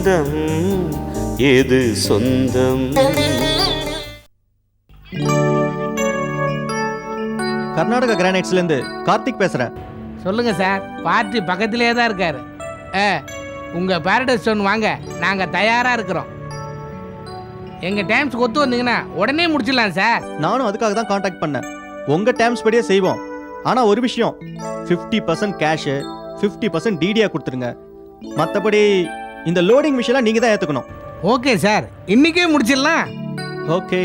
பந்தம் எது சொந்தம்? கர்நாடகா கிரானைட்ஸ்ல இருந்து கார்த்திக் பேசுறேன். சொல்லுங்க சார் பார்ட்டி பக்கத்திலே தான் இருக்காரு. ஆ உங்க பேரடைஸ் ஸ்டோன் வாங்க நாங்க தயாரா இருக்கிறோம். எங்க டைம்ஸ் ஒத்து வந்தீங்கன்னா உடனே முடிச்சிடலாம் சார். நானும் அதுக்காக தான் காண்டாக்ட் பண்ணேன். உங்க டேர்ம்ஸ் படியே செய்வோம். ஆனா ஒரு விஷயம் 50% பர்சன்ட் கேஷு ஃபிஃப்டி பர்சன்ட் டிடியா கொடுத்துருங்க. மற்றபடி இந்த லோடிங் மிஷின்லாம் நீங்க தான் ஏத்துக்கணும். ஓகே சார் இன்னைக்கே முடிச்சிடலாம். ஓகே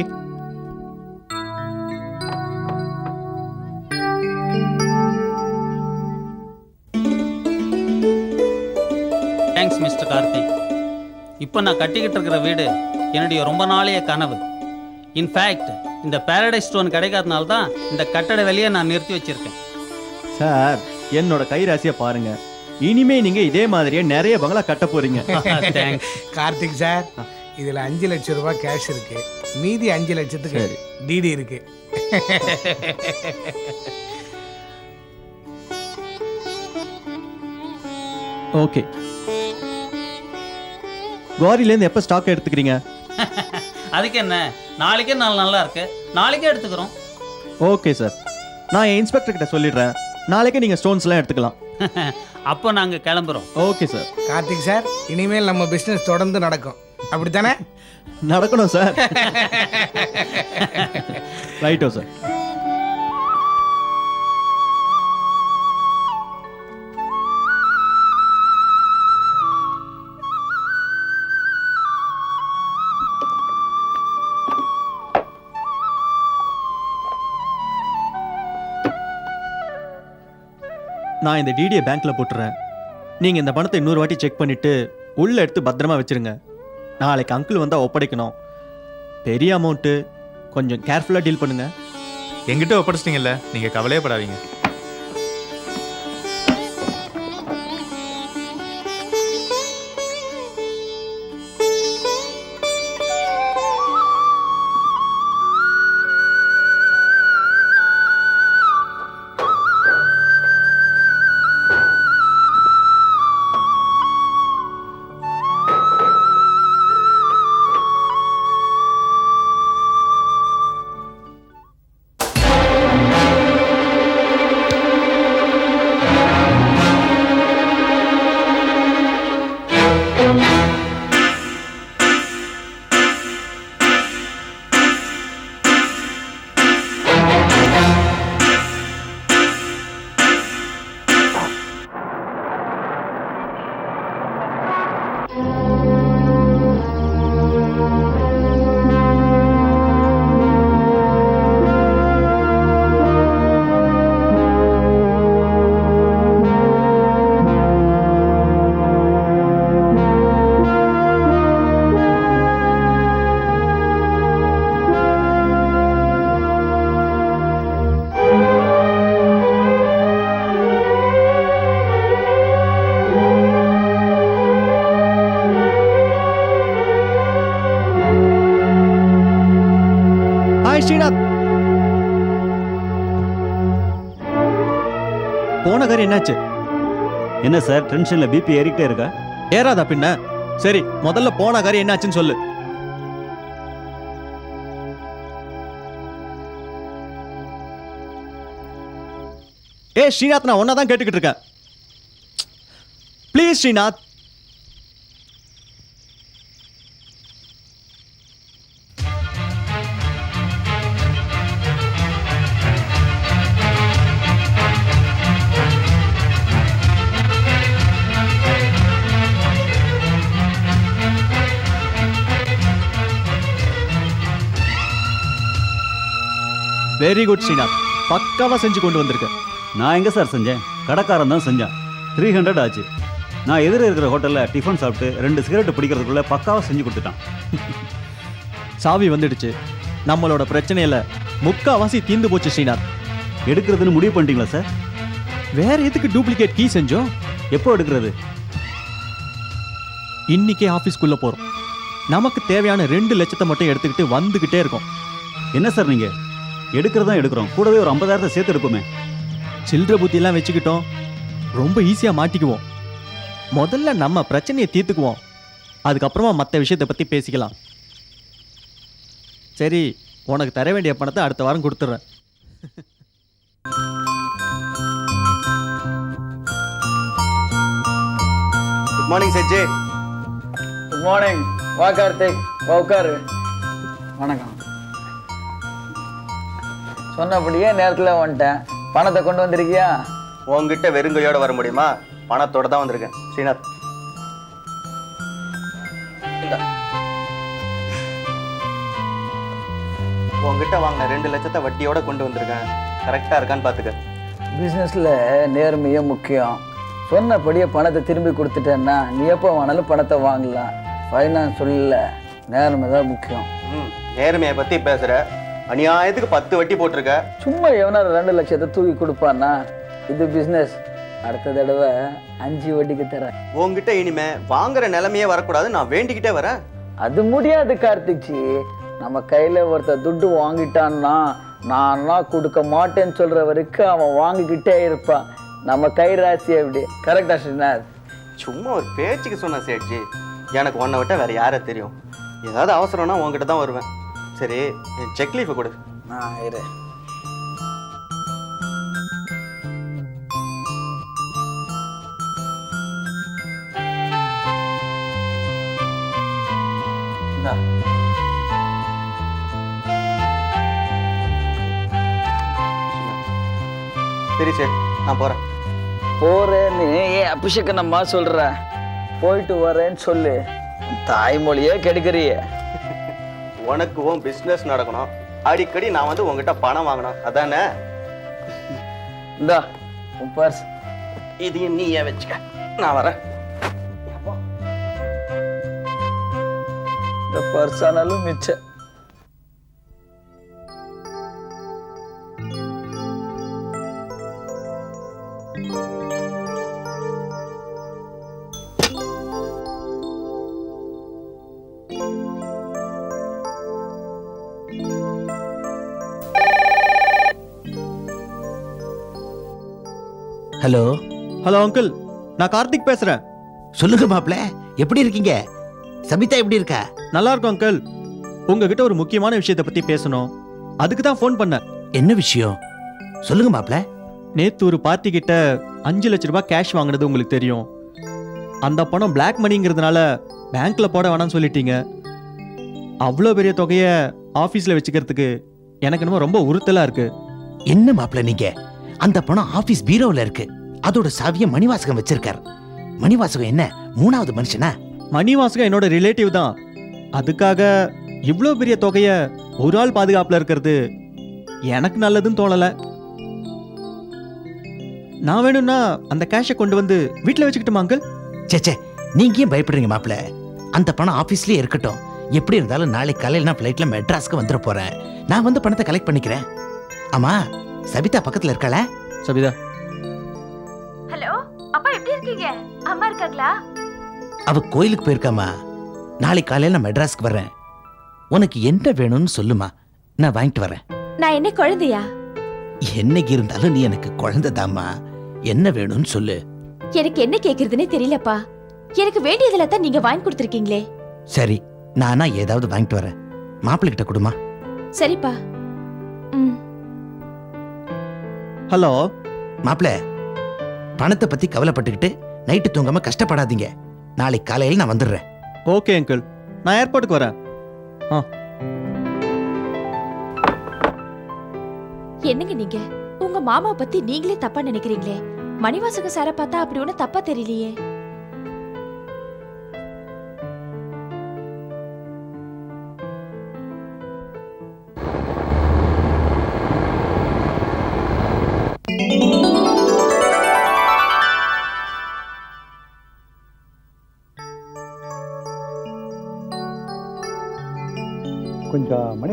தேங்க்ஸ் மிஸ்டர் கார்த்திக் இப்போ நான் கட்டிக்கிட்டு இருக்கிற வீடு என்னுடைய ரொம்ப நாளைய கனவு. இன்ஃபேக்ட் இந்த பேரடைஸ் ஸ்டோன் கிடைக்காதனால தான் இந்த கட்டட வேலையை நான் நிறுத்தி வச்சிருக்கேன். சார் என்னோட கைராசியை பாருங்க. இனிமே நீங்க இதே மாதிரியே நிறைய பங்களா கட்ட போறீங்க. கார்த்திக் சார் இதுல அஞ்சு லட்சம் ரூபாய் கேஷ் இருக்கு. மீதி அஞ்சு லட்சத்துக்கு. டிடி இருக்கு. ஓகே குவாரிலேருந்து எப்போ ஸ்டாக் எடுத்துக்கிறீங்க? அதுக்கு என்ன? நாளைக்கே நாள் நல்லா இருக்கு. நாளைக்கே எடுத்துக்கிறோம். ஓகே சார் நான் என் இன்ஸ்பெக்டர் கிட்ட சொல்லிடுறேன். நாளைக்கே நீங்கள் ஸ்டோன்ஸ்லாம் எடுத்துக்கலாம். அப்போ நாங்கள் கிளம்புறோம். Okay sir. கார்த்திக் சார் இனிமேல் நம்ம பிசினஸ் தொடர்ந்து நடக்கும். அப்படித்தானே? நடக்கணும் சார். ரைட்டோ சார். நான் இந்த டிடியை பேங்க்ல போட்டுறேன். நீங்கள் இந்த பணத்தை இன்னொரு வாட்டி செக் பண்ணிவிட்டு உள்ளே எடுத்து பத்திரமா வச்சிருங்க. நாளைக்கு அங்கிள் வந்தால் ஒப்படைக்கணும். பெரிய அமௌண்ட்டு கொஞ்சம் கேர்ஃபுல்லாக டீல் பண்ணுங்கள் எங்கிட்ட ஒப்படைச்சிட்டீங்கல்ல நீங்கள் கவலையே படாதீங்க போன என்னாச்சு? என்ன சார் டென்ஷன்ல பிபி ஏறிக்கிட்டே இருக்கா? ஏறாதா பின்ன? சரி முதல்ல போன காரியம் என்னாச்சுன்னு சொல்லு. ஏ ஸ்ரீநாத் நான் ஒன்னா தான் கேட்டுக்கிட்டு இருக்கேன். Please Srinath. Very good Srinath பக்காவா செஞ்சு கொண்டு வந்திருக்க. நான் எங்க சார் செஞ்சேன்? கடைக்காரன் தான் செஞ்சான். த்ரீ ஹண்ட்ரட் ஆச்சு. நான் எதிர இருக்கிற ஹோட்டலில் டிஃபன் சாப்பிட்டு ரெண்டு சிகரெட் பிடிக்கிறதுக்குள்ள பக்காவா செஞ்சு கொடுத்துட்டான். சாவி வந்துடுச்சு. நம்மளோட பிரச்சனையில முக்காவாசி தீந்து போச்சு ஸ்ரீநாத் எடுக்கிறதுன்னு முடிவு பண்ணிட்டீங்களா சார்? வேற எதுக்கு டூப்ளிகேட் கீ செஞ்சோம்? எப்போ எடுக்கிறது? இன்னைக்கே ஆபீஸ்க்குள்ள போறோம். நமக்கு தேவையான ரெண்டு லட்சத்தை மட்டும் எடுத்துக்கிட்டு வந்துகிட்டே இருக்கோம். என்ன சார் நீங்க? எடுக்கிறதா எடுக்கிறோம். கூடவே ஒரு ஐம்பதாயிரத்தை சேர்த்து எடுப்போமே. சில்லற புத்தியெல்லாம் வச்சுக்கிட்டோம். ரொம்ப ஈஸியா மாட்டிக்குவோம். முதல்ல நம்ம பிரச்சனையை தீர்த்துக்குவோம். அதுக்கப்புறமா மற்ற விஷயத்தை பற்றி பேசிக்கலாம். சரி உனக்கு தர வேண்டிய பணத்தை அடுத்த வாரம் கொடுத்துட்றேன். Good morning Sethji good morning வா கார்த்திக். வா உட்காரு. வணக்கம். சொன்னபடியே நேரத்தில் வந்துட்டேன். பணத்தை கொண்டு வந்திருக்கியா? உங்ககிட்ட வெறுங்கையோட வர முடியுமா? பணத்தோட தான் வந்திருக்கேன். ஸ்ரீநாத். உங்ககிட்ட வாங்கின ரெண்டு லட்சத்தை வட்டியோட கொண்டு வந்திருக்கேன். கரெக்டாக இருக்கான்னு பார்த்துக்க பிஸ்னஸில் நேர்மையே முக்கியம். சொன்னபடியே பணத்தை திரும்பி கொடுத்துட்டேன்னா நீ எப்போ வேணாலும் பணத்தை வாங்கலாம். ஃபைனான்ஸ் சொல்லல நேர்மை தான் முக்கியம். ம் நேர்மையை பற்றி பேசுகிற அநியாயத்துக்கு பத்து வட்டி போட்டிருக்க. சும்மா எவனா ரெண்டு லட்சத்தை தூக்கி கொடுப்பான்னா இது பிஸ்னஸ் அடுத்த தடவை அஞ்சு வட்டிக்கு தரேன். உங்ககிட்ட இனிமே வாங்குற நிலைமையே வரக்கூடாது நான் வேண்டிக்கிட்டே வரேன். அது முடியாது கார்த்திக்ஜி. நம்ம கையில ஒருத்தர் துட்டு வாங்கிட்டான்னா நானா கொடுக்க மாட்டேன்னு சொல்ற வரைக்கும் அவன் வாங்கிக்கிட்டே இருப்பான். நம்ம கை ராசி அப்படி கரெக்டா ஸ்ரீநாத்? சும்மா ஒரு பேச்சுக்கு சொன்ன சேட்ஜி. எனக்கு உன்னை விட்ட வேற யாரை தெரியும்? ஏதாவது அவசரம்னா உங்ககிட்ட தான் வருவேன். சரி என் செக் லீஃபை கொடு. நான் இரு. சரி சரி நான் போகிறேன் போறேன்னு ஏன் அபிஷேகனம்மா சொல்ற? போயிட்டு வரேன்னு சொல்லு. தாய்மொழியே கெடுக்கிறியே. உனக்கு உன் பிஸ்னஸ் நடக்கணும். அடிக்கடி நான் வந்து உங்ககிட்ட பணம் வாங்கணும். அதானே? இந்தா உன் பர்ஸ் இதையும் நீ ஏன் வச்சுக்க. நான் வரேன். இந்த பர்ஸ் ஆனாலும் மிச்சம். ஹலோ. ஹலோ அங்கிள் நான் கார்த்திக் பேசுகிறேன் சொல்லுங்க மாப்ள எப்படி இருக்கீங்க? சபிதா எப்படி இருக்கா? நல்லா இருக்கும் அங்கிள் உங்ககிட்ட ஒரு முக்கியமான விஷயத்தை பற்றி பேசணும். அதுக்கு தான் ஃபோன் பண்ணேன். என்ன விஷயம்? சொல்லுங்க மாப்ள நேத்து ஒரு பார்ட்டி கிட்ட அஞ்சு லட்ச ரூபாய் கேஷ் வாங்கினது உங்களுக்கு தெரியும். அந்த பணம் பிளாக் மணிங்கிறதுனால பேங்க்ல போட வேணாம்னு சொல்லிட்டீங்க. அவ்வளோ பெரிய தொகையை ஆஃபீஸில் வச்சுக்கிறதுக்கு எனக்கு என்னமோ ரொம்ப உறுத்தலாக இருக்கு. என்ன மாப்ள நீங்க? அந்த பணம் ஆபீஸ் பீரோல இருக்கு. அதோட சாவிய மணிவாசகம் வச்சிருக்காரு. மணிவாசகம் என்ன? மூணாவது மனுஷனா? மணிவாசகம் என்னோட ரிலேட்டிவ் தான். அதுக்காக இவ்வளோ பெரிய தொகையை ஒரு ஆள் பாதுகாப்பில் இருக்கிறது எனக்கு நல்லதுன்னு தோணலை. நான் வேணும்னா அந்த கேஷை கொண்டு வந்து வீட்டில் வச்சுக்கிட்டுமா அங்கிள் ச்சே ச்சே நீங்க ஏன் பயப்படுறீங்க மாப்ள அந்த பணம் ஆபீஸ்லயே இருக்கட்டும். எப்படி இருந்தாலும் நாளைக்கு காலையில நான் ஃப்ளைட்ல மெட்ராஸ்க்கு வந்துட போறேன். நான் வந்து பணத்தை கலெக்ட் பண்ணிக்கிறேன். ஆமா சபிதா பக்கத்துல இருக்காளா? சபிதா. ஹலோ அப்பா எப்படி இருக்கீங்க? அம்மா இருக்காங்களா? அவ கோயிலுக்கு போயிருக்காமா நாளைக்கு காலையில நான் மெட்ராஸ்க்கு வர்றேன். உனக்கு என்ன வேணும்னு சொல்லுமா. நான் வாங்கிட்டு வரேன். நான் என்ன குழந்தையா? என்னைக்கு இருந்தாலும் நீ எனக்கு குழந்தைதாம்மா என்ன வேணும்னு சொல்லு. எனக்கு என்ன கேக்குறதுனே தெரியலப்பா. எனக்கு வேண்டியதுல தான் நீங்க வாங்கி கொடுத்துருக்கீங்களே. சரி நானா ஏதாவது வாங்கிட்டு வரேன். மாப்பிள்ளை கிட்ட கொடுமா. சரிப்பா. ம். ஹலோ. மாப்பிள்ள பணத்தை பத்தி கவலைப்பட்டுக்கிட்டு நைட்டு தூங்காம கஷ்டப்படாதீங்க. நாளைக்கு காலையில நான் வந்துடுறேன். ஓகே அங்கிள் நான் ஏர்போர்ட்டுக்கு வரேன். என்னங்க நீங்க? உங்க மாமா பத்தி நீங்களே தப்பா நினைக்கிறீங்களே. மணிவாசக சார பார்த்தா அப்படி ஒண்ணு தப்பா தெரியலையே.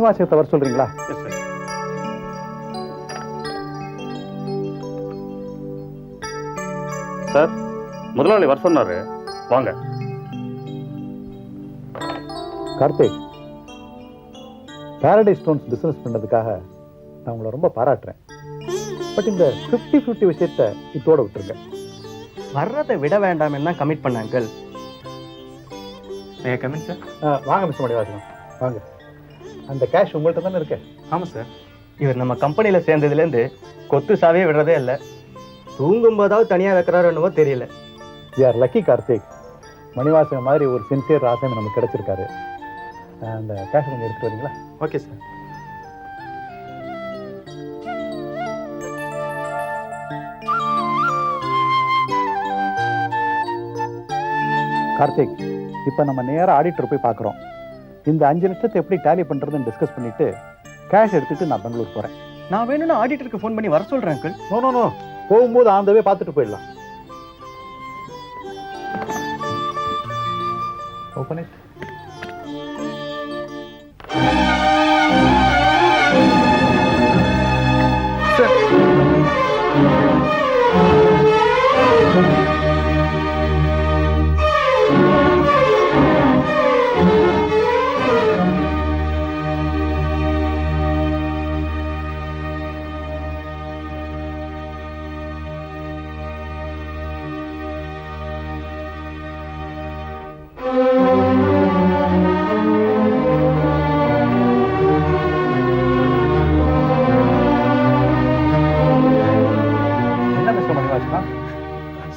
மணிவாசகத்தை வர சொல்றீங்களா? சார் முதலாளி வர சொன்னாரு. வாங்க. கார்த்திக் பாரடைஸ் ஸ்டோன்ஸ் பிசினஸ் பண்ணதுக்காக நான் உங்களை ரொம்ப பாராட்டுறேன். பட் இந்த ஃபிஃப்டி ஃபிஃப்டி விஷயத்த இதோட விட்டுருங்க. வர்றதை விட வேண்டாம் தான் கமிட் பண்ண uncle. May come in sir வாங்க மிஸ்டர் வாங்க. அந்த கேஷ் உங்கள்கிட்ட தானே இருக்கு? ஆமாம் சார் இவர் நம்ம கம்பெனியில் சேர்ந்ததுலேருந்து கொத்து சாவே விடுறதே இல்லை. தூங்கும்போதாவது தனியாக வைக்கிறாரோ என்னவோ தெரியல. We are lucky Karthik Manivasagam மாதிரி ஒரு சின்சியர் ராசாமி நமக்கு கிடைச்சிருக்காரு. அந்த கேஷ் கொஞ்சம் எடுத்துட்டு வரீங்களா? ஓகே சார் கார்த்திக் இப்போ நம்ம நேராக ஆடிட்டர் போய் பார்க்குறோம். இந்த அஞ்சு லட்சத்தை எப்படி டேலி பண்ணுறதுன்னு டிஸ்கஸ் பண்ணிட்டு கேஷ் எடுத்துட்டு நான் பெங்களூர் போகிறேன் நான் வேணும்னா ஆடிட்டருக்கு ஃபோன் பண்ணி வர சொல்கிறேன் அங்கிள் நோ நோ நோ போகும்போது ஆந்தவே பார்த்துட்டு போயிடலாம். ஓப்பன் இட்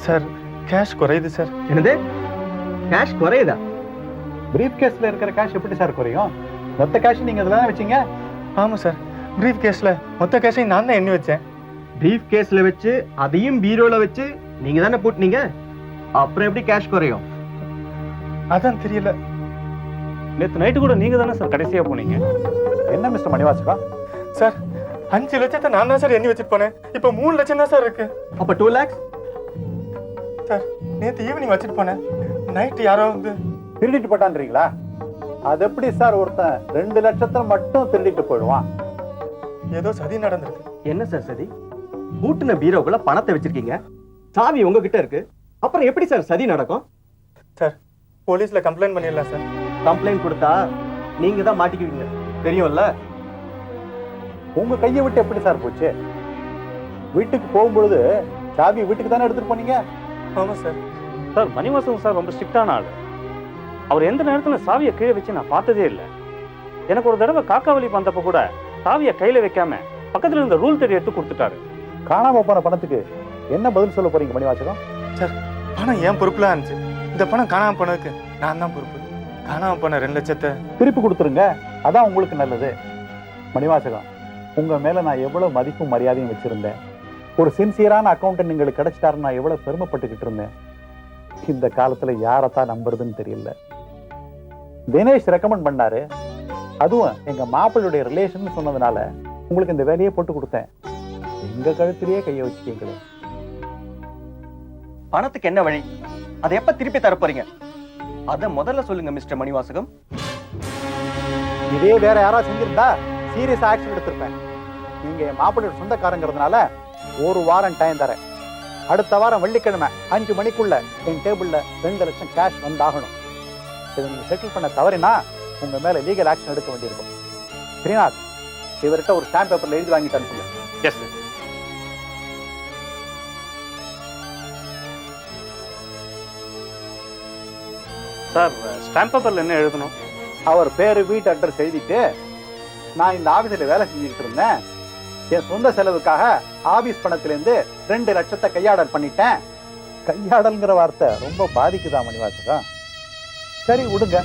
சார் கேஷ் குறையுது சார். என்னது? கேஷ் குறையுதா? பிரீஃப் கேஸில் இருக்கிற கேஷ் எப்படி சார் குறையும்? மொத்த கேஷ் நீங்கள் இதில் தான் வச்சீங்க? ஆமாம் சார். ப்ரீஃப் கேஸில் மொத்த கேஷையும் நான் தான் எண்ணி வச்சேன். பிரீஃப் கேஸ்ல வச்சு அதையும் பீரோல வச்சு நீங்க தானே பூட்டினீங்க? அப்புறம் எப்படி கேஷ் குறையும்? அதான் தெரியல. நேற்று நைட்டு கூட நீங்கள் தானே சார் கடைசியாக போனீங்க. என்ன மிஸ்டர் மணிவாசகம் சார் அஞ்சு லட்சத்தை நான் தான் சார் எண்ணி வச்சுட்டு போனேன். இப்போ மூணு லட்சம் தான் சார் இருக்கு. அப்ப டூ லேக்ஸ் சார் நேற்று ஈவினிங் வச்சுட்டு போனேன். நைட்டு யாரோ வந்து திருடிட்டு போட்டான்றீங்களா? அது எப்படி சார் ஒருத்தன் ரெண்டு லட்சத்தை மட்டும் திருடிட்டு போயிடுவான்? ஏதோ சதி நடந்திருக்கு. என்ன சார் சதி? பூட்டின பீரோக்குள்ள பணத்தை வச்சிருக்கீங்க. சாவி உங்ககிட்ட இருக்கு. அப்புறம் எப்படி சார் சதி நடக்கும்? சார் போலீஸில் கம்ப்ளைண்ட் பண்ணிடலாம் சார். கம்ப்ளைண்ட் கொடுத்தா நீங்க தான் மாட்டிக்குவீங்க. தெரியும்ல? உங்க கையை விட்டு எப்படி சார் போச்சு? வீட்டுக்கு போகும்பொழுது சாவி வீட்டுக்கு தானே எடுத்துட்டு போனீங்க? ஆமாம் சார். சார் மணிவாசகம் சார் ரொம்ப ஸ்ட்ரிக்டான ஆள். அவர் எந்த நேரத்தில் சாவியை கீழே வச்சு நான் பார்த்ததே இல்லை. எனக்கு ஒரு தடவை காக்காவளி வந்தப்போ கூட சாவியை கையில் வைக்காம பக்கத்தில் இருந்த ரூல் தேடி எடுத்து கொடுத்துட்டாரு. காணாம போன பணத்துக்கு என்ன பதில் சொல்ல போறீங்க மணிவாசகம்? பணம் ஏன் பொறுப்புலாம் இருந்துச்சு. இந்த பணம் காணாமல் போனதுக்கு நான் தான் பொறுப்பு. காணாமல் போன ரெண்டு லட்சத்தை திருப்பி கொடுத்துருங்க. அதான் உங்களுக்கு நல்லது. மணிவாசகம் உங்க மேல நான் எவ்வளவு மதிப்பும் மரியாதையும் வச்சிருந்தேன். ஒரு சின்சியரான அக்கௌண்டன்ட் உங்களுக்கு கிடைச்சிட்டாருன்னு நான் எவ்வளவு பெருமைப்பட்டுக்கிட்டு இருந்தேன். இந்த காலத்துல யாரைத்தான் நம்புறதுன்னு தெரியல. தினேஷ் ரெக்கமெண்ட் பண்ணாரு. அதுவும் எங்க மாப்பிள்ளையுடைய ரிலேஷன் சொன்னதுனால உங்களுக்கு இந்த வேலையை போட்டு கொடுத்தேன். எங்க கழுத்திலேயே கையை வச்சுட்டீங்களே. பணத்துக்கு என்ன வழி? அதை எப்ப திருப்பி தர போறீங்க? அத முதல்ல சொல்லுங்க மிஸ்டர் மணிவாசகம். இதே வேற யாராவது செஞ்சிருந்தா சீரியஸ் ஆக்ஷன் எடுத்திருப்பேன். நீங்க என் மாப்பிள்ளையோட சொந்தக்காரங்கிறதுனால ஒரு வாரம் டைம் தரேன். அடுத்த வாரம் வெள்ளிக்கிழமை அஞ்சு மணிக்குள்ள என் டேபிள்ல ரெண்டு லட்சம் கேஷ் வந்தாகணும். இதை நீங்க செட்டில் பண்ண தவறினா உங்க மேல லீகல் ஆக்ஷன் எடுக்க வேண்டியிருக்கும். ஸ்ரீநாத் இவர்கிட்ட ஒரு ஸ்டாம்ப் பேப்பர்ல எழுதி வாங்கிட்டு அனுப்புங்க எஸ் சார் ஸ்டாம்ப் பேப்பரில் என்ன எழுதணும்? அவர் பேரு வீட்டு அட்ரஸ் எழுதிட்டு நான் இந்த ஆபீஸ்ல வேலை செஞ்சுக்கிட்டு இருந்தேன். என் சொந்த செலவுக்காக ஆபீஸ் பணத்திலேருந்து ரெண்டு லட்சத்தை கையாடல் பண்ணிட்டேன். கையாடல்ங்கிற வார்த்தை ரொம்ப பாதிக்குதா மணிவாசகம் சரி விடுங்க.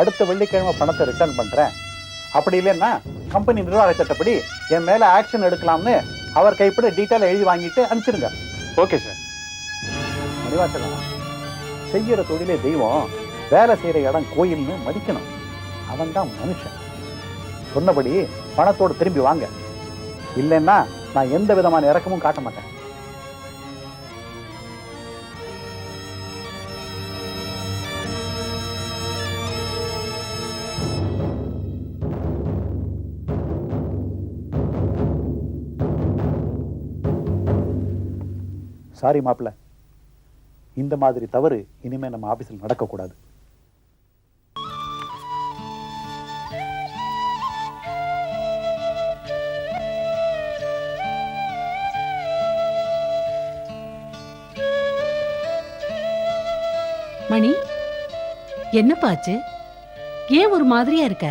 அடுத்த வெள்ளிக்கிழமை பணத்தை ரிட்டர்ன் பண்றேன். அப்படி இல்லைன்னா கம்பெனி நிர்வாக சட்டப்படி என் மேல ஆக்ஷன் எடுக்கலாம்னு அவர் கைப்பட டீட்டெயில் எழுதி வாங்கிட்டு அனுப்பிச்சிடுங்க ஓகே சார் மணிவாசகம் செய்யற தொழிலே தெய்வம் வேலை செய்யற இடம் கோயில்னு மதிக்கணும். அவன் தான் மனுஷன். சொன்னபடி பணத்தோடு திரும்பி வாங்க. இல்லைன்னா நான் எந்த விதமான இறக்கமும் காட்ட மாட்டேன். சாரி மாப்பிள்ள. இந்த மாதிரி தவறு இனிமே நம்ம ஆபீஸில் நடக்கக்கூடாது. மணி என்னப்பாச்சு ஏன் ஒரு மாதிரியா இருக்க?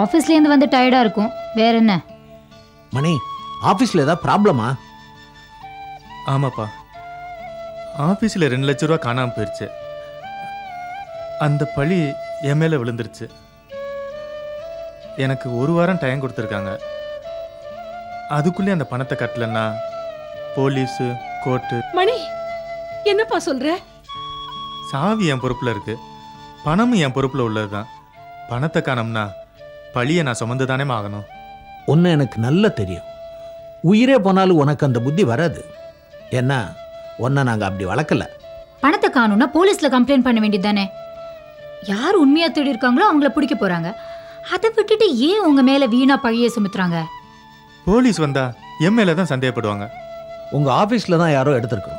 ஆஃபீஸ்லேருந்து வந்து டயர்டாக இருக்கும். வேற என்ன? மணி ஆஃபீஸில் ஏதாவது ப்ராப்ளமா ஆமாப்பா. ஆஃபீஸில் ரெண்டு லட்ச ரூபா காணாமல் போயிடுச்சு அந்த பழி என் மேலே விழுந்துருச்சு. எனக்கு ஒரு வாரம் டைம் கொடுத்துருக்காங்க. அதுக்குள்ளே அந்த பணத்தை கட்டலன்னா போலீஸு கோர்ட்டு. மணி என்னப்பா சொல்ற? சாவி என் பொறுப்பில் இருக்கு. பணமும் என் பொறுப்பில் உள்ளது தான் பணத்தை காணோம்னா பழியை நான் சுமந்து தானே ஆகணும். ஒன்று எனக்கு நல்லா தெரியும். உயிரே போனாலும் உனக்கு அந்த புத்தி வராது. ஏன்னா உன்னை நாங்கள் அப்படி வளர்க்கல. பணத்தை காணும்னா போலீஸில் கம்ப்ளைண்ட் பண்ண வேண்டியது தானே யார் உண்மையாக தேடி இருக்காங்களோ அவங்கள பிடிக்க போகிறாங்க அதை விட்டுட்டு ஏன் உங்கள் மேலே வீணாக பழியை சுமத்துறாங்க? போலீஸ் வந்தா என் மேலே தான் சந்தேகப்படுவாங்க. உங்கள் ஆஃபீஸில் தான் யாரோ எடுத்திருக்கணும்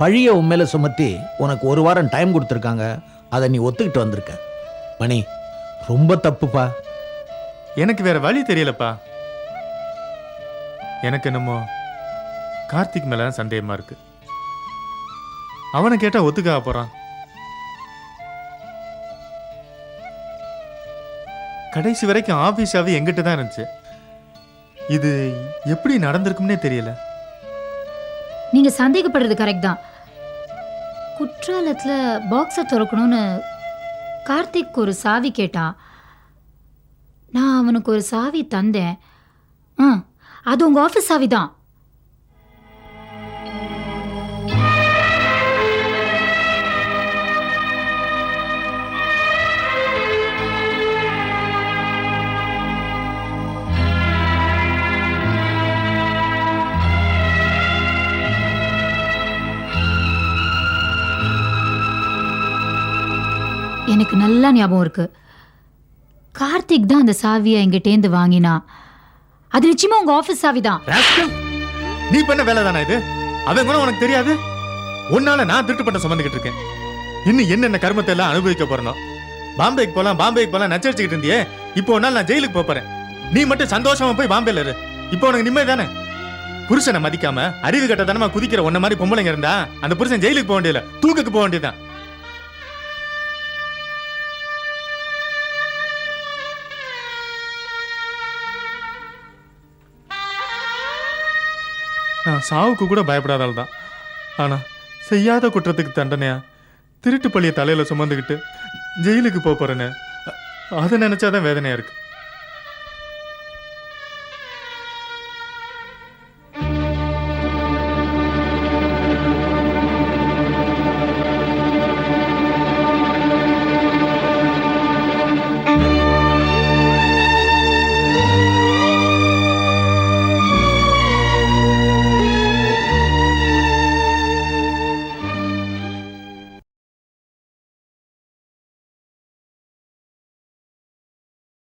பழியை உன் மேலே சுமத்தி உனக்கு ஒரு வாரம் டைம் கொடுத்துருக்காங்க. அதை நீ ஒத்துக்கிட்டு வந்திருக்க. மணி ரொம்ப தப்புப்பா. எனக்கு வேற வழி தெரியலப்பா. எனக்கு என்னமோ கார்த்திக் மேல சந்தேகமா இருக்கு. அவனை கேட்டா ஒத்துக்க போறான்? கடைசி வரைக்கும் ஆபீஸ் ஆவி எங்கிட்ட தான் இருந்துச்சு. இது எப்படி நடந்திருக்கும்னே தெரியல. நீங்கள் சந்தேகப்படுறது கரெக்ட் தான். குற்றாலத்தில் பாக்ஸை திறக்கணும்னு கார்த்திக் ஒரு சாவி கேட்டான் நான் அவனுக்கு ஒரு சாவி தந்தேன். ஆ அது உங்கள் ஆஃபீஸ் சாவி தான் எனக்கு நல்லா ஞாபகம் இருக்கு. கார்த்திக் தான் அந்த சாவியை எங்கிட்டேந்து வாங்கினா. அது நிச்சயமா உங்க ஆஃபீஸ் சாவி தான். நீ பண்ண வேலை தானே இது? அவன் கூட உனக்கு தெரியாது? உன்னால நான் திருட்டு பண்ண சுமந்துக்கிட்டு இருக்கேன். இன்னும் என்னென்ன கர்மத்தை எல்லாம் அனுபவிக்க போறணும் பாம்பேக்கு போலாம் பாம்பேக்கு போலாம் நச்சரிச்சுக்கிட்டு இருந்தியே. இப்போ ஒரு நாள் நான் ஜெயிலுக்கு போறேன். நீ மட்டும் சந்தோஷமா போய் பாம்பேல இரு. இப்போ உனக்கு நிம்மதி தானே? புருஷனை மதிக்காம அறிவு கட்டத்தனமா குதிக்கிற உன்ன மாதிரி பொம்பளைங்க இருந்தா அந்த புருஷன் ஜெயிலுக்கு போக வேண்டியதில்ல தூக்குக்கு போக வேண்டியதுதான். நான் சாவுக்கு கூட பயப்படாத ஆள் தான் ஆனால் செய்யாத குற்றத்துக்கு தண்டனையா? திருட்டு பள்ளியை தலையில் சுமந்துக்கிட்டு ஜெயிலுக்கு போப் போறேனே. அதை நினச்சாதான் வேதனையாக இருக்குது